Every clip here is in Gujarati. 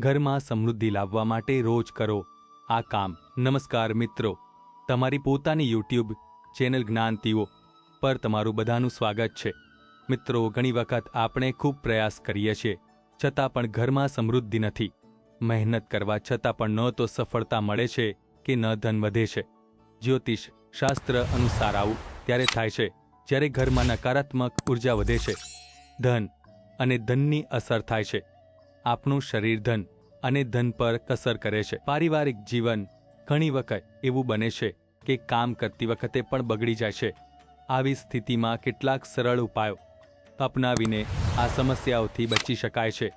ઘરમાં સમૃદ્ધિ લાવવા માટે રોજ કરો આ કામ. નમસ્કાર મિત્રો. તમારી પોતાની યુટ્યુબ ચેનલ જ્ઞાનતીઓ પર તમારું બધાનું સ્વાગત છે. મિત્રો, ઘણી વખત આપણે ખૂબ પ્રયાસ કરીએ છીએ, છતાં પણ ઘરમાં સમૃદ્ધિ નથી. મહેનત કરવા છતાં પણ ન તો સફળતા મળે છે કે ન ધન વધે છે. જ્યોતિષ શાસ્ત્ર અનુસાર આવું ત્યારે થાય છે, જ્યારે ઘરમાં નકારાત્મક ઊર્જા વધે છે. ધન અને ધનની અસર થાય છે. આપણું શરીર ધન અને ધન પર કસર કરે છે. પારિવારિક જીવન ઘણી વખત એવું બને છે કે કામ કરતી વખતે પણ બગડી જાય છે. આવી સ્થિતિમાં કેટલાક સરળ ઉપાયો અપનાવીને આ સમસ્યાઓથી બચી શકાય છે.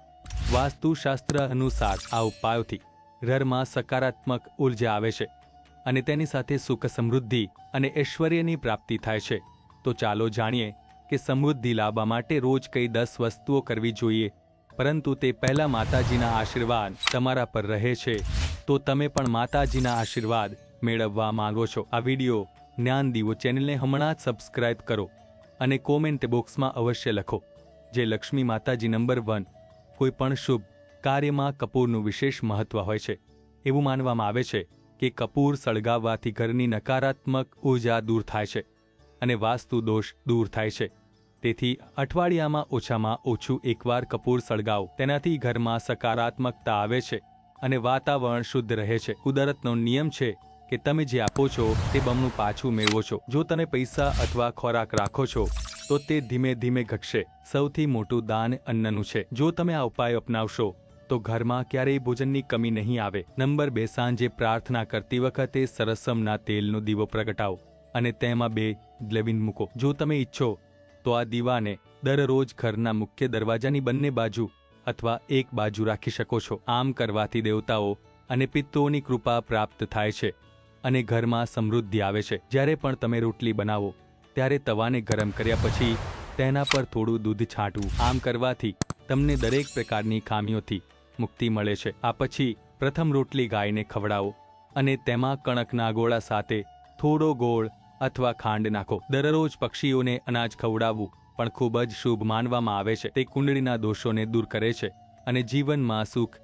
વાસ્તુશાસ્ત્ર અનુસાર આ ઉપાયોથી ઘરમાં સકારાત્મક ઊર્જા આવે છે અને તેની સાથે સુખ સમૃદ્ધિ અને ઐશ્વર્યની પ્રાપ્તિ થાય છે. તો ચાલો જાણીએ કે સમૃદ્ધિ લાવવા માટે રોજ કઈ દસ વસ્તુઓ કરવી જોઈએ. પરંતુ તે પહેલા માતાજીના આશીર્વાદ તમારા પર રહે છે. તો તમે પણ માતાજીના આશીર્વાદ મેળવવા માંગો છો. આ વિડિયો જ્ઞાન દીવો ચેનલને હમણાં જ સબસ્ક્રાઇબ કરો અને કોમેન્ટ બોક્સમાં અવશ્ય લખો, જે લક્ષ્મી માતાજી નંબર વન કોઈ પણ શુભ કાર્યમાં કપૂરનું વિશેષ મહત્વ હોય છે. એવું માનવામાં આવે છે કે કપૂર સળગાવવાથી ઘરની નકારાત્મક ઊર્જા દૂર થાય છે અને વાસ્તુ દોષ દૂર થાય છે. તેથી અઠવાડિયામાં ઓછામાં ઓછું એકવાર કપૂર સળગાવો. તેનાથી ઘરમાં સકારાત્મકતા આવે છે અને વાતાવરણ શુદ્ધ રહે છે. કુદરતનો નિયમ છે કે તમે જે આપો છો તે બમણું પાછું મેળવો છો. જો તમે પૈસા અથવા ખોરાક રાખો છો, તો તે ધીમે ધીમે ઘટશે. સૌથી મોટું દાન અન્નનું છે. જો તમે આ ઉપાય અપનાવશો, તો ઘરમાં ક્યારેય ભોજનની કમી નહીં આવે. નંબર બે, સાંજે પ્રાર્થના કરતી વખતે સરસમના તેલનો દીવો પ્રગટાવો અને તેમાં બે ગ્લેવિન મૂકો. જો તમે ઈચ્છો તો આ દીવાને દરરોજ ઘરના મુખ્ય દરવાજાની બંને બાજુ અથવા એક બાજુ રાખી શકો છો. આમ કરવાથી દેવતાઓ અને પિત્તોની કૃપા પ્રાપ્ત થાય છે અને ઘરમાં સમૃદ્ધિ આવે છે. જ્યારે પણ તમે રોટલી બનાવો, ત્યારે તવાને ગરમ કર્યા પછી તેના પર થોડું દૂધ છાંટવું. આમ કરવાથી તમને દરેક પ્રકારની ખામીઓથી મુક્તિ મળે છે. આ પછી પ્રથમ રોટલી ગાયને ખવડાવો અને તેમાં કણકના ગોળા સાથે થોડો ગોળ અથવા ખાંડ નાખો. દરરોજ પક્ષીઓને અનાજ ખવડાવવું પણ ખૂબ જ શુભ માનવામાં આવે છે. તે કુંડળીના દોષોને દૂર કરે છે અને જીવનમાં સુખ,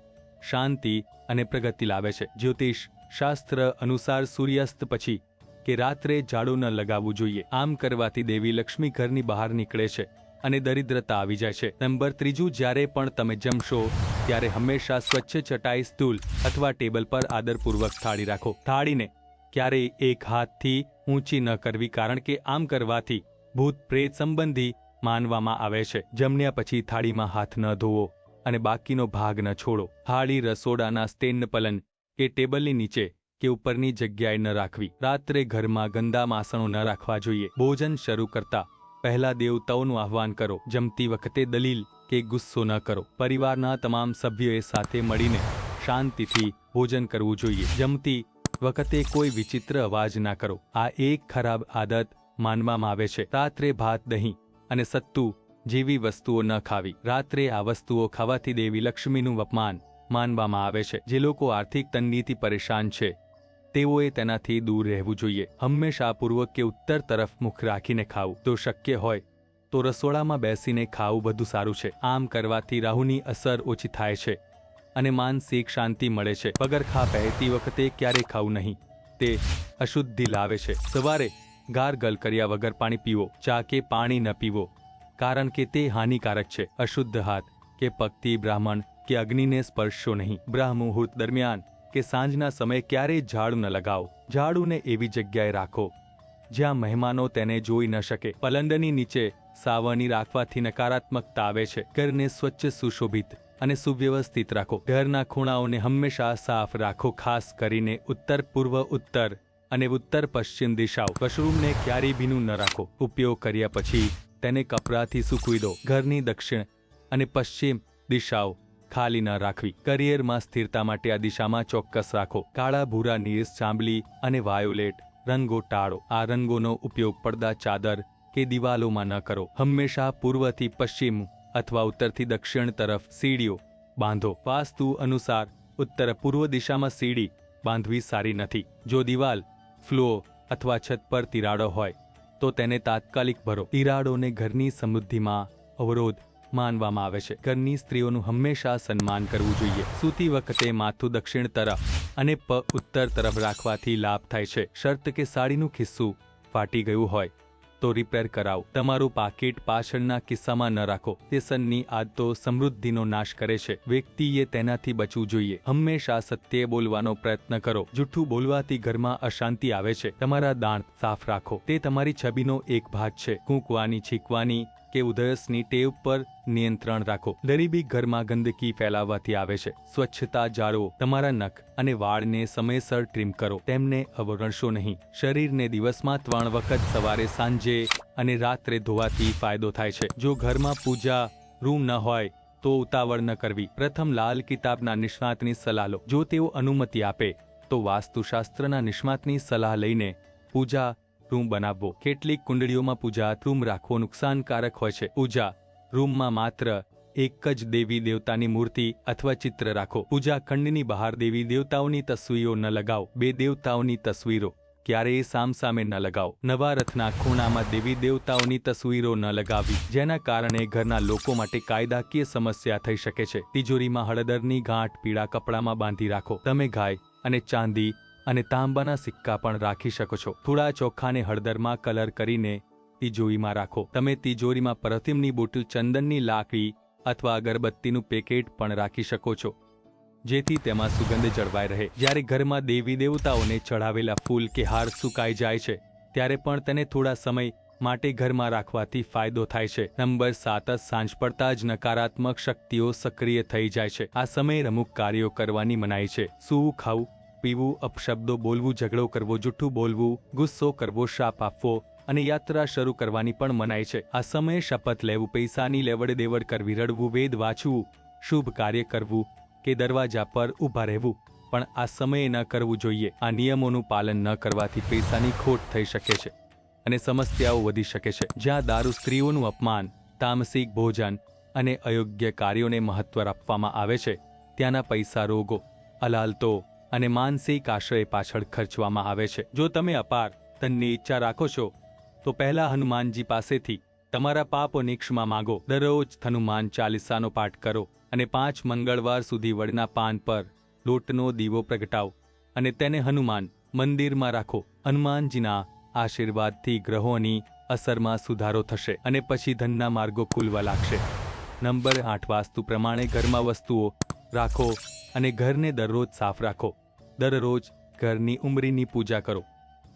શાંતિ અને પ્રગતિ લાવે છે. જ્યોતિષ શાસ્ત્ર અનુસાર સૂર્યાસ્ત પછી કે રાત્રે ઝાડુ ન લગાવવું જોઈએ. આમ કરવાથી દેવી લક્ષ્મી ઘરની બહાર નીકળે છે અને દરિદ્રતા આવી જાય છે. નંબર ત્રીજું, જ્યારે પણ તમે જમશો, ત્યારે હંમેશા સ્વચ્છ ચટાઈ, સ્ટૂલ અથવા ટેબલ પર આદરપૂર્વક થાળી રાખો. થાળીને ક્યારેય એક હાથથી ઊંચી ન કરવી કારણ કે આમ કરવાથી ભૂત પ્રેત સંબંધી માનવામાં આવે છે. જમ્યા પછી થાળીમાં હાથ ન ધોવો અને બાકીનો ભાગ ન છોડો. થાળી રસોડાના સ્ટેન્ડ પલન કે ટેબલની નીચે કે ઉપરની જગ્યાએ ન રાખવી. રાત્રે ઘરમાં ગંદા માસણો ન રાખવા જોઈએ. ભોજન શરૂ કરતા પહેલા દેવતાઓનું આહ્વાન કરો. જમતી વખતે દલીલ કે ગુસ્સો ન કરો. પરિવારના તમામ સભ્યોએ સાથે મળીને શાંતિથી ભોજન કરવું જોઈએ. જમતી વખતે કોઈ વિચિત્ર અવાજ ના કરો. આ એક ખરાબ આદત માનવામાં આવે છે. રાત્રે ભાત દહીં અને સત્તુ જેવી વસ્તુઓ ન ખાવી. રાત્રે આ વસ્તુઓ ખાવાથી દેવી લક્ષ્મીનું અપમાન માનવામાં આવે છે. જે લોકો આર્થિક તંગીથી પરેશાન છે, તેઓએ તેનાથી દૂર રહેવું જોઈએ. હંમેશા પૂર્વ કે ઉત્તર તરફ મુખ રાખીને ખાવું. તો શક્ય હોય, તો રસોડામાં બેસીને ખાવું વધુ સારું છે. આમ કરવાથી રાહુની અસર ઓછી થાય છે. અને માનસિક શાંતિ મળે છે. પગરખા પહેરતી વખતે ક્યારેય ખાવું નહીં. તે અશુદ્ધિ લાવે છે. સવારે ગારગલ કર્યા વગર પાણી પીવો. ચા કે પાણી ન પીવો. કારણ કે તે હાનિકારક છે. અશુદ્ધ હાથ કે પગથી બ્રાહ્મણ કે અગ્નિને સ્પર્શો નહીં. બ્રાહ્મ મુહૂર્ત દરમિયાન કે સાંજના સમયે ક્યારેય ઝાડુ ન લગાવો. ઝાડુને એવી જગ્યાએ રાખો જ્યાં મહેમાનો તેને જોઈ ન શકે. પલંડની નીચે સાવરણી રાખવાથી નકારાત્મકતા આવે છે. ઘરને સ્વચ્છ સુશોભિત અને સુવ્યવસ્થિત રાખો. ઘરના ખૂણાઓને હંમેશા સાફ રાખો, ખાસ કરીને ઉત્તર, પૂર્વ, ઉત્તર અને ઉત્તર પશ્ચિમ દિશાઓ. મશરૂમને ક્યારેય ભીનું ન રાખો. ઉપયોગ કર્યા પછી તેને કપડાથી સૂકવી દો. ઘરની દક્ષિણ અને પશ્ચિમ દિશાઓ ખાલી ન રાખવી. કરિયરમાં સ્થિરતા માટે આ દિશામાં ચોક્કસ રાખો. કાળા, ભૂરા નીર ચાંબલી અને વાયોલેટ રંગો ટાળો. આ રંગોનો ઉપયોગ પડદા, ચાદર કે દિવાલોમાં ન કરો. હંમેશા પૂર્વથી પશ્ચિમ અથવા ઉત્તરથી દક્ષિણ તરફ સીડીઓ બાંધો. વાસ્તુ અનુસાર ઉત્તર પૂર્વ દિશામાં સીડી બાંધવી સારી નથી. જો દિવાલ ફ્લો અથવા છત પર તિરાડો હોય, તો તેને તાત્કાલિક ભરો. તિરાડોને ઘરની સમૃદ્ધિમાં અવરોધ માનવામાં આવે છે. ઘરની સ્ત્રીઓનું હંમેશા સન્માન કરવું જોઈએ. સૂતી વખતે માથું દક્ષિણ તરફ અને પ ઉત્તર તરફ રાખવાથી લાભ થાય છે. શર્ત કે સાડીનું ખિસ્સું ફાટી ગયું હોય તો રિપેર કરાવો. તમારું પાકીટ પાછળના કિસ્સામાં ન રાખો. તે સનની આદતો સમૃદ્ધિનો નાશ કરે છે. વ્યક્તિએ તેનાથી બચવું જોઈએ. હંમેશા સત્ય બોલવાનો પ્રયત્ન કરો. જૂઠું બોલવાથી ઘરમાં અશાંતિ આવે છે. તમારા દાંત સાફ રાખો. તે તમારી છબીનો એક ભાગ છે. કૂંકવાની, છીંકવાની કે ઉધરસની ટેવ પર નિયંત્રણ રાખો. ગરીબી ઘરમાં ગંદકી ફેલાવવાથી આવે છે. સ્વચ્છતા જાળવો તમારા નખ અને વાળને સમયસર ટ્રીમ કરો. તેમને અવગણશો નહીં. શરીરને દિવસમાં ત્રણ વખત સવારે, સાંજે અને રાત્રે ધોવાથી ફાયદો થાય છે. જો ઘરમાં પૂજા રૂમ ન હોય, તો ઉતાવળ ન કરવી. પ્રથમ લાલ કિતાબના નિષ્ણાતની સલાહ લો. જો તેઓ અનુમતિ આપે, તો વાસ્તુશાસ્ત્રના નિષ્ણાતની સલાહ લઈને પૂજા રૂમ બનાવવો. કેટલીક કુંડળીઓમાં પૂજા, રૂમ રાખવો નુકસાનકારક હોય છે. પૂજા, રૂમમાં માત્ર એક જ દેવી દેવતાની મૂર્તિ અથવા ચિત્ર રાખો. પૂજા, ખંડની બહાર દેવી દેવતાઓની તસવીરો ન લગાવો. બે દેવતાઓની તસવીરો ક્યારેય સામસામે ન લગાવો. નવા રથના ખૂણામાં દેવી દેવતાઓની તસવીરો ન લગાવી જેના કારણે ઘરના લોકો માટે કાયદાકીય સમસ્યા થઈ શકે છે. તિજોરીમાં હળદરની ગાંઠ પીળા કપડામાં બાંધી રાખો. તમે ગાય અને ચાંદી અને તાંબાના સિક્કા પણ રાખી શકો છો. થોડા ચોખાને હળદરમાં કલર કરીને તિજોરીમાં રાખો. તમે તિજોરીમાં પરફ્યુમની બોટલ, ચંદનની લાકડી અથવા અગરબત્તીનું પેકેટ પણ રાખી શકો છો, જેથી તેમાં સુગંધ જળવાઈ રહે. જ્યારે ઘરમાં દેવી દેવતાઓને ચઢાવેલા ફૂલ કે હાર સુકાઈ જાય છે, ત્યારે પણ તેને થોડા સમય માટે ઘરમાં રાખવાથી ફાયદો થાય છે. નંબર સાત સાંજ પડતા જ નકારાત્મક શક્તિઓ સક્રિય થઈ જાય છે. આ સમયે અમુક કાર્યો કરવાની મનાઈ છે. સૂવું ખાવું? પીવું, અપશબ્દો બોલવું, ઝઘડો કરવો, જૂઠું બોલવું, ગુસ્સો કરવો, શાપ આપવો અને યાત્રા શરૂ કરવાની પણ મનાય છે. આ સમયે શપથ લેવું, પૈસાની લેવડ દેવડ કરવી, રડવું, વેદ વાંચવું, શુભ કાર્ય કરવું કે દરવાજા પર ઊભા રહેવું પણ આ સમયે ન કરવું જોઈએ. આ નિયમોનું પાલન ન કરવાથી પૈસાની ખોટ થઈ શકે છે અને સમસ્યાઓ વધી શકે છે. જ્યાં દારૂ સ્ત્રીઓનું અપમાન, તામસિક ભોજન અને અયોગ્ય કાર્યોને મહત્વ આપવામાં આવે છે, ત્યાંના પૈસા રોગો, અલાલતો અને માનસિક આશ્રય પાછળ ખર્ચવામાં આવે છે. જો તમે અપાર ધનની ઈચ્છા રાખો છો, તો પહેલા હનુમાનજી પાસેથી તમારા પાપોની ક્ષમા માંગો. દરરોજ હનુમાન ચાલીસાનો પાઠ કરો અને પાંચ મંગળવાર સુધી વડના પાન પર લોટનો દીવો પ્રગટાવો અને તેને હનુમાન મંદિરમાં રાખો. હનુમાનજીના આશીર્વાદથી ગ્રહોની અસરમાં સુધારો થશે અને પછી ધનના માર્ગો ખુલવા લાગશે. નંબર આઠ વાસ્તુ પ્રમાણે ઘરમાં વસ્તુઓ રાખો. અને ઘરને દરરોજ સાફ રાખો. દરરોજ ઘરની ઉમરીની પૂજા કરો.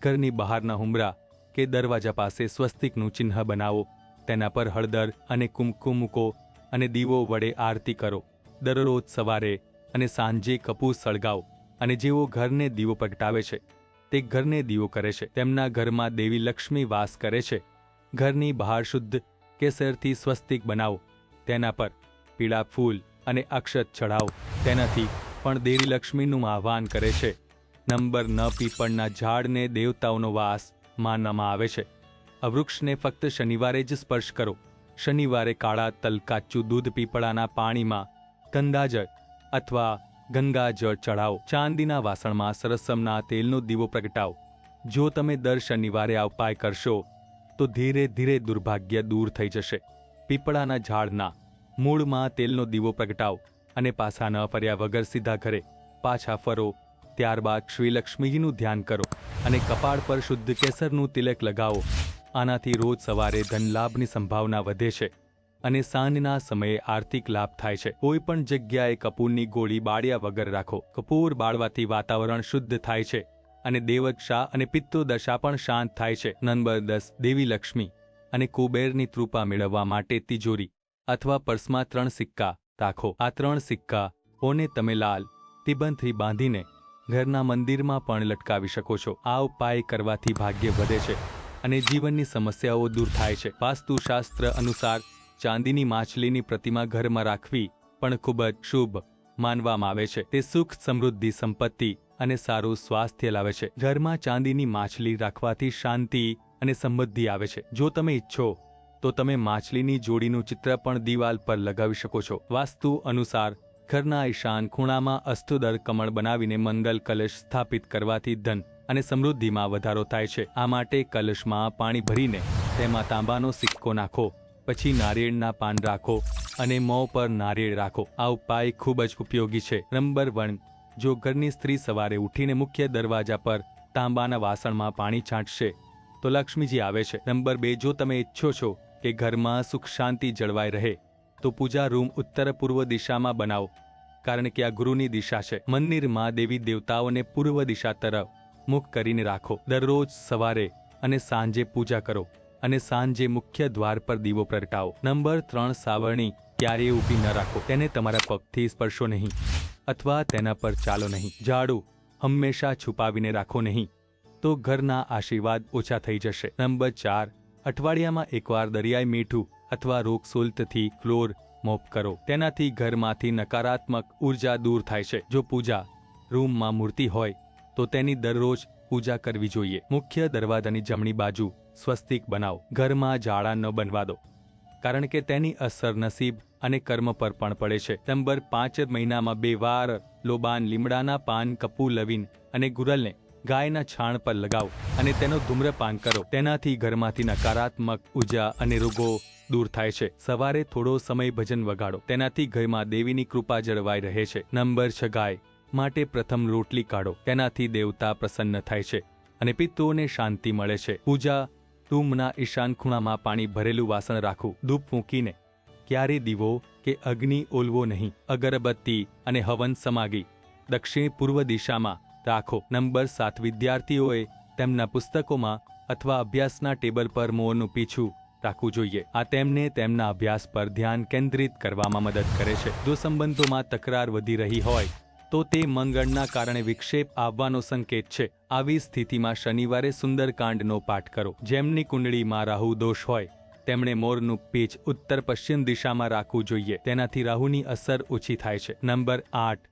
ઘરની બહારના હુમરા કે દરવાજા પાસે સ્વસ્તિકનું ચિહ્ન બનાવો. તેના પર હળદર અને કુમકુમ મૂકો અને દીવો વડે આરતી કરો. દરરોજ સવારે અને સાંજે કપૂર સળગાવો અને જેઓ ઘરને દીવો પ્રગટાવે છે, તે ઘરને દીવો કરે છે. તેમના ઘરમાં દેવી લક્ષ્મી વાસ કરે છે. ઘરની બહાર શુદ્ધ કેસરથી સ્વસ્તિક બનાવો. તેના પર પીળા ફૂલ અને અક્ષત ચઢાવ. તેનાથી પણ દેવી લક્ષ્મીનું આહ્વાન કરે છે. નંબર ન પીપળના ઝાડને દેવતાઓનો વાસ માનવામાં આવે છે. અવૃક્ષને ફક્ત શનિવારે જ સ્પર્શ કરો. શનિવારે કાળા તલ કાચું દૂધ પીપળાના પાણીમાં ગંગાજળ અથવા ગંગાજળ ચઢાવો. ચાંદીના વાસણમાં સરસમના તેલનો દીવો પ્રગટાવો. જો તમે દર શનિવારે આ ઉપાય કરશો, તો ધીરે ધીરે દુર્ભાગ્ય દૂર થઈ જશે. પીપળાના ઝાડના મૂળમાં તેલનો દીવો પ્રગટાવો અને પાછા ન ફર્યા વગર સીધા ઘરે. પાછા ફરો, ત્યારબાદ શ્રીલક્ષ્મીજીનું ધ્યાન કરો અને કપાળ પર શુદ્ધ કેસરનું તિલક લગાવો. આનાથી રોજ સવારે ધનલાભની સંભાવના વધે છે અને સાંજના સમયે આર્થિક લાભ થાય છે. કોઈ પણ જગ્યાએ કપૂરની ગોળી બાળ્યા વગર રાખો. કપૂર બાળવાથી વાતાવરણ શુદ્ધ થાય છે અને દેવદશા અને પિત્તોદશા પણ શાંત થાય છે. નંબર દસ, દેવી લક્ષ્મી અને કુબેરની કૃપા મેળવવા માટે તિજોરી. અથવા પર્સમાં ત્રણ સિક્કા રાખો. આ ત્રણ સિક્કા ઓને તમે લાલ તિબંધથી બાંધીને ઘરના મંદિરમાં પણ લટકાવી શકો છો. આ ઉપાય કરવાથી ભાગ્ય વધે છે અને જીવનની સમસ્યાઓ દૂર થાય છે. વાસ્તુશાસ્ત્ર અનુસાર ચાંદીની માછલીની પ્રતિમા ઘરમાં રાખવી પણ ખૂબ જ શુભ માનવામાં આવે છે. તે સુખ, સમૃદ્ધિ, સંપત્તિ અને સારું સ્વાસ્થ્ય લાવે છે. ઘરમાં ચાંદીની માછલી રાખવાથી શાંતિ અને સમૃદ્ધિ આવે છે. જો તમે ઈચ્છો તો તમે માછલીની જોડીનું ચિત્ર પણ દિવાલ પર લગાવી શકો છો. વાસ્તુ અનુસાર, ઘરના ઈશાન ખૂણામાં અસ્તુદર કમળ બનાવીને મંગલ કલશ સ્થાપિત કરવાથી ધન અને સમૃદ્ધિમાં વધારો થાય છે. આ માટે કલશમાં પાણી ભરીને તેમાં તાંબાનો સિક્કો નાખો, પછી નારિયેળના પાન રાખો અને મોં પર નારિયેળ રાખો. આ ઉપાય ખૂબ જ ઉપયોગી છે. નંબર વન, જો ઘરની સ્ત્રી સવારે ઉઠીને મુખ્ય દરવાજા પર તાંબાના વાસણમાં પાણી છાંટશે, તો લક્ષ્મીજી આવે છે. નંબર બે, જો તમે ઈચ્છો છો કે ઘરમાં સુખ શાંતિ જળવાઈ રહે, તો પૂજા રૂમ ઉત્તર પૂર્વ દિશામાં બનાવો, કારણ કે આ ગુરુની દિશા છે. મંદિરમાં દેવી દેવતાઓને પૂર્વ દિશા તરફ મુખ કરીને રાખો. દરરોજ સવારે અને સાંજે પૂજા કરો અને સાંજે મુખ્ય દ્વાર પર દીવો પ્રગટાવો. નંબર ત્રણ, સાવરણી ક્યારેય ઊભી ન રાખો. તેને તમારા પગથી સ્પર્શો નહીં અથવા તેના પર ચાલો નહીં. ઝાડુ હંમેશા છુપાવીને રાખો નહીં, તો ઘરના આશીર્વાદ ઓછા થઈ જશે. નંબર ચાર અઠવાડિયામાં એકવાર દરિયાઈ મીઠું અથવા રોગ સુલ્તથી ફ્લોર મોપ કરો. તેનાથી ઘરમાંથી નકારાત્મક ઊર્જા દૂર થાય છે. જો પૂજા રૂમમાં મૂર્તિ હોય, તો તેની દરરોજ પૂજા કરવી જોઈએ. મુખ્ય દરવાજાની જમણી બાજુ સ્વસ્તિક બનાવો. ઘરમાં જાળા ન બનવા દો, કારણ કે તેની અસર નસીબ અને કર્મ પર પણ પડે છે. નંબર પાંચ મહિનામાં બે વાર લોબાન લીમડાના પાન કપૂ લવિન અને ગુરલને ગાયના છાણ પર લગાવો અને તેનો ધૂમ્રપાન કરો. તેનાથી ઘરમાંથી નકારાત્મક ઊર્જા અને રોગો દૂર થાય છે. સવારે થોડો સમય ભજન વગાડો. તેનાથી ઘરમાં દેવીની કૃપા જળવાઈ રહે છે. નંબર છ ગાય માટે પ્રથમ રોટલી કાઢો. તેનાથી દેવતા પ્રસન્ન થાય છે અને પિત્તોને શાંતિ મળે છે. પૂજા રૂમના ઈશાન ખૂણામાં પાણી ભરેલું વાસણ રાખવું. ધૂપ મૂકીને ક્યારે દીવો કે અગ્નિ ઓલવો નહીં. અગરબત્તી અને હવન સમાગી દક્ષિણ પૂર્વ દિશામાં રાખો. નંબર સાત વિદ્યાર્થીઓએ તેમના પુસ્તકોમાં અથવા અભ્યાસના ટેબલ પર મોરનું પીછું રાખવું જોઈએ. આ તેમને તેમના અભ્યાસ પર ધ્યાન કેન્દ્રિત કરવામાં મદદ કરે છે. જો સંબંધોમાં તકરાર વધી રહી હોય, તો તે મંગળના કારણે વિક્ષેપ આવવાનો સંકેત છે. આવી સ્થિતિમાં શનિવારે સુંદરકાંડનો પાઠ કરો. જેમની કુંડળીમાં રાહુ દોષ હોય, તેમણે મોરનું પીચ ઉત્તર પશ્ચિમ દિશામાં રાખવું જોઈએ. તેનાથી રાહુની અસર ઓછી થાય છે. નંબર આઠ.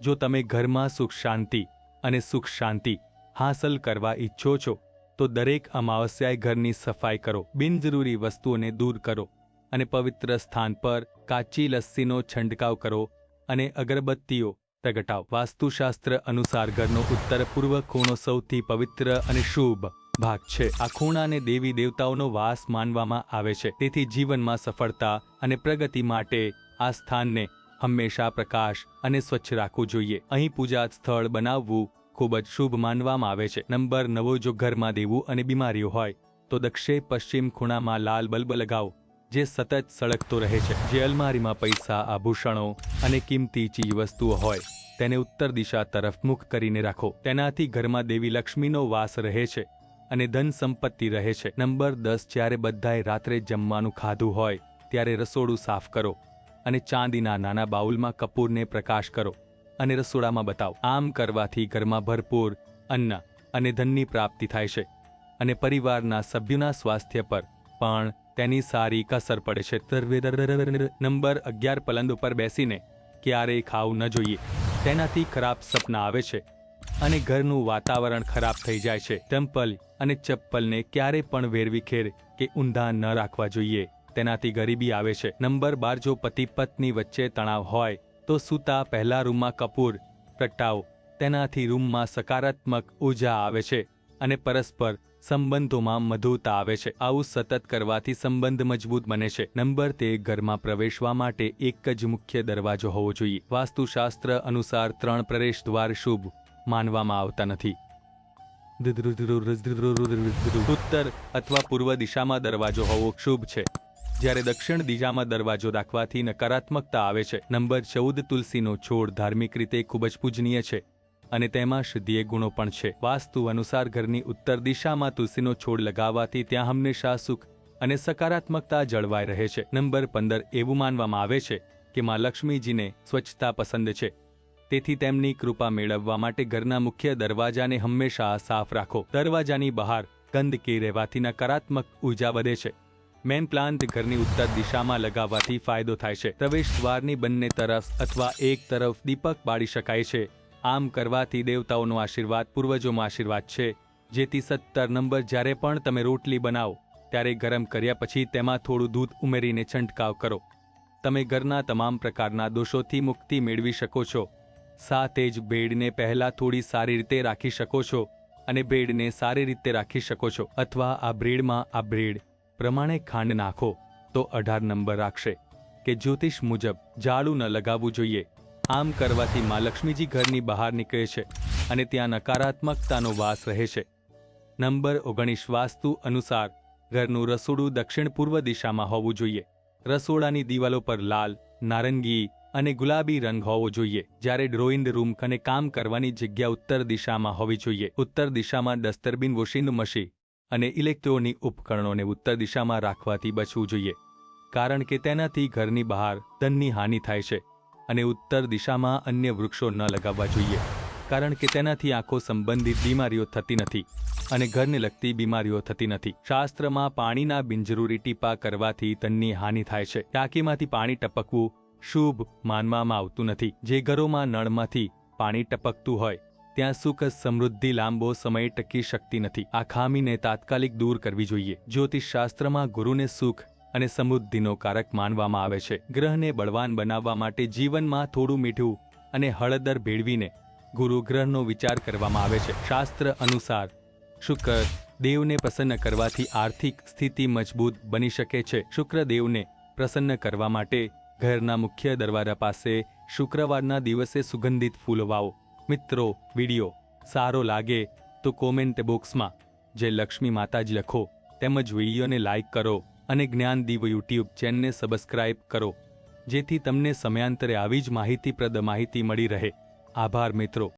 જો તમે ઘરમાં સુખ શાંતિ અને સુખ શાંતિ હાંસલ કરવા ઈચ્છો છો, તો દરેક અમાવસ્યાએ ઘરની સફાઈ કરો, બિનજરૂરી વસ્તુઓને દૂર કરો અને પવિત્ર સ્થાન પર કાચી લસ્સીનો છંટકાવ કરો અને અગરબત્તીઓ પ્રગટાવ. વાસ્તુશાસ્ત્ર અનુસાર ઘરનો ઉત્તર પૂર્વ ખૂણો સૌથી પવિત્ર અને શુભ ભાગ છે. આ ખૂણાને દેવી દેવતાઓનો વાસ માનવામાં આવે છે. તેથી જીવનમાં સફળતા અને પ્રગતિ માટે આ સ્થાનને હંમેશા પ્રકાશ અને સ્વચ્છ રાખવું જોઈએ. અહીં પૂજા સ્થળ બનાવવું ખૂબ જ શુભ માનવામાં આવે છે. નંબર નવો જો ઘરમાં દેવું અને બીમારીઓ હોય, તો દક્ષિણ પશ્ચિમ ખૂણામાં લાલ બલ્બ લગાવો, જે સતત સળગતો રહે છે. જે અલમારીમાં પૈસા, આભૂષણો અને કિંમતી ચીજ વસ્તુઓ હોય, તેને ઉત્તર દિશા તરફ મુખ કરીને રાખો. તેનાથી ઘરમાં દેવી લક્ષ્મીનો વાસ રહે છે અને ધન સંપત્તિ રહે છે. નંબર દસ, જ્યારે બધાએ રાત્રે જમવાનું ખાધું હોય, ત્યારે રસોડું સાફ કરો. અને ચાંદીના નાના બાઉલમાં કપૂરને પ્રકાશ કરો અને રસોડામાં બતાવો. આમ કરવાથી ઘરમાં ભરપૂર અન્ન અને ધનની પ્રાપ્તિ થાય છે અને પરિવારના સભ્યોના સ્વાસ્થ્ય પર પણ તેની સારી કસર પડે છે. નંબર અગિયાર પલંદ ઉપર બેસીને ક્યારેય ખાવું ન જોઈએ. તેનાથી ખરાબ સપના આવે છે અને ઘરનું વાતાવરણ ખરાબ થઈ જાય છે. ટેમ્પલ અને ચપ્પલને ક્યારે પણ વેરવિખેર કે ઊંધા ન રાખવા જોઈએ. તેનાથી ગરીબી આવે છે. નંબર બાર, જો પતિ પત્ની વચ્ચે તણાવ હોય, તો સૂતા પહેલા રૂમમાં કપૂર, પ્રગટાવો. તેનાથી રૂમમાં સકારાત્મક ઊર્જા આવે છે અને પરસ્પર સંબંધોમાં મધુરતા આવે છે. આવું સતત કરવાથી સંબંધ મજબૂત બને છે. નંબર તે ઘરમાં પ્રવેશવા માટે એક જ મુખ્ય દરવાજો હોવો જોઈએ. વાસ્તુશાસ્ત્ર અનુસાર ત્રણ પ્રવેશ દ્વાર શુભ માનવામાં આવતા નથી. ઉત્તર અથવા પૂર્વ દિશામાં દરવાજો હોવો શુભ છે. જ્યારે દક્ષિણ દિશામાં દરવાજો રાખવાથી નકારાત્મકતા આવે છે. નંબર ચૌદ તુલસીનો છોડ ધાર્મિક રીતે ખૂબ જ પૂજનીય છે અને તેમાં શુદ્ધિય ગુણો પણ છે. વાસ્તુ અનુસાર ઘરની ઉત્તર દિશામાં તુલસીનો છોડ લગાવવાથી ત્યાં હંમેશા સુખ અને સકારાત્મકતા જળવાઈ રહે છે. નંબર પંદર એવું માનવામાં આવે છે કે માં લક્ષ્મીજીને સ્વચ્છતા પસંદ છે. તેથી તેમની કૃપા મેળવવા માટે ઘરના મુખ્ય દરવાજાને હંમેશા સાફ રાખો. દરવાજાની બહાર ગંદકી રહેવાથી નકારાત્મક ઊર્જા વધે છે. મેન પ્લાન્ટ ઘરની ઉત્તર દિશામાં લગાવવાથી ફાયદો થાય છે. પ્રવેશ દ્વારની બંને તરફ અથવા એક તરફ દીપક બાળી શકાય છે. આમ કરવાથી દેવતાઓનો આશીર્વાદ, પૂર્વજોનો આશીર્વાદ છે. જેથી સત્તર નંબર જ્યારે પણ તમે રોટલી બનાવો, ત્યારે ગરમ કર્યા પછી તેમાં થોડું દૂધ ઉમેરીને છંટકાવ કરો. તમે ઘરના તમામ પ્રકારના દોષોથી મુક્તિ મેળવી શકો છો. સાથે જ બેડને પહેલા થોડી સારી રીતે રાખી શકો છો અને ભેડને સારી રીતે રાખી શકો છો. અથવા આ બ્રેડમાં આ બ્રેડ પ્રમાણે ખાંડ નાખો, તો અઢાર નંબર રાખશે. કે જ્યોતિષ મુજબ જાળું ન લગાવવું જોઈએ. આમ કરવાથી મા લક્ષ્મીજી ઘરની બહાર નીકળે છે અને ત્યાં નકારાત્મકતાનો વાસ રહે છે. નંબર ઓગણીસ વાસ્તુ અનુસાર, ઘરનું રસોડું દક્ષિણ પૂર્વ દિશામાં હોવું જોઈએ. રસોડાની દિવાલો પર લાલ, નારંગી અને ગુલાબી રંગ હોવો જોઈએ. જ્યારે ડ્રોઈંગ રૂમ અને કામ કરવાની જગ્યા ઉત્તર દિશામાં હોવી જોઈએ. ઉત્તર દિશામાં ડસ્ટરબિન વોશિંગ મશીન અને ઇલેક્ટ્રોનિક ઉપકરણોને ઉત્તર દિશામાં રાખવાથી બચવું જોઈએ, કારણ કે તેનાથી ઘરની બહાર ધનની હાનિ થાય છે અને ઉત્તર દિશામાં અન્ય વૃક્ષો ન લગાવવા જોઈએ, કારણ કે તેનાથી આંખો સંબંધિત બીમારીઓ થતી નથી અને ઘરને લગતી બીમારીઓ થતી નથી. શાસ્ત્રમાં પાણીના બિનજરૂરી ટીપા કરવાથી તનની હાનિ થાય છે. ટાંકીમાંથી પાણી ટપકવું શુભ માનવામાં આવતું નથી. જે ઘરોમાં નળમાંથી પાણી ટપકતું હોય ત્યાં સુખ સમૃદ્ધિ લાંબો સમય ટકી શકતી નથી. આ ખામીને તાત્કાલિક દૂર કરવી જોઈએ. જ્યોતિષ શાસ્ત્રમાં ગુરુને સુખ અને સમૃદ્ધિનો કારક માનવામાં આવે છે. ગ્રહને બળવાન બનાવવા માટે જીવનમાં થોડું મીઠું અને હળદર ભેળવીને ગુરુ ગ્રહનો વિચાર કરવામાં આવે છે. શાસ્ત્ર અનુસાર, શુક્ર દેવને પ્રસન્ન કરવાથી આર્થિક સ્થિતિ મજબૂત બની શકે છે. શુક્ર દેવને પ્રસન્ન કરવા માટે ઘરના મુખ્ય દરવાજા પાસે શુક્રવારના દિવસે સુગંધિત ફૂલ વાવો. મિત્રો, વીડિયો સારો લાગે તો કોમેન્ટ બોક્સમાં જય લક્ષ્મી માતાજી લખો, તેમજ વિડીયોને લાઇક કરો અને જ્ઞાનદીપ યુટ્યુબ ચેનલને સબસ્ક્રાઇબ કરો, જેથી તમને સમયાંતરે આવી જ માહિતીપ્રદ માહિતી મળી રહે. આભાર મિત્રો.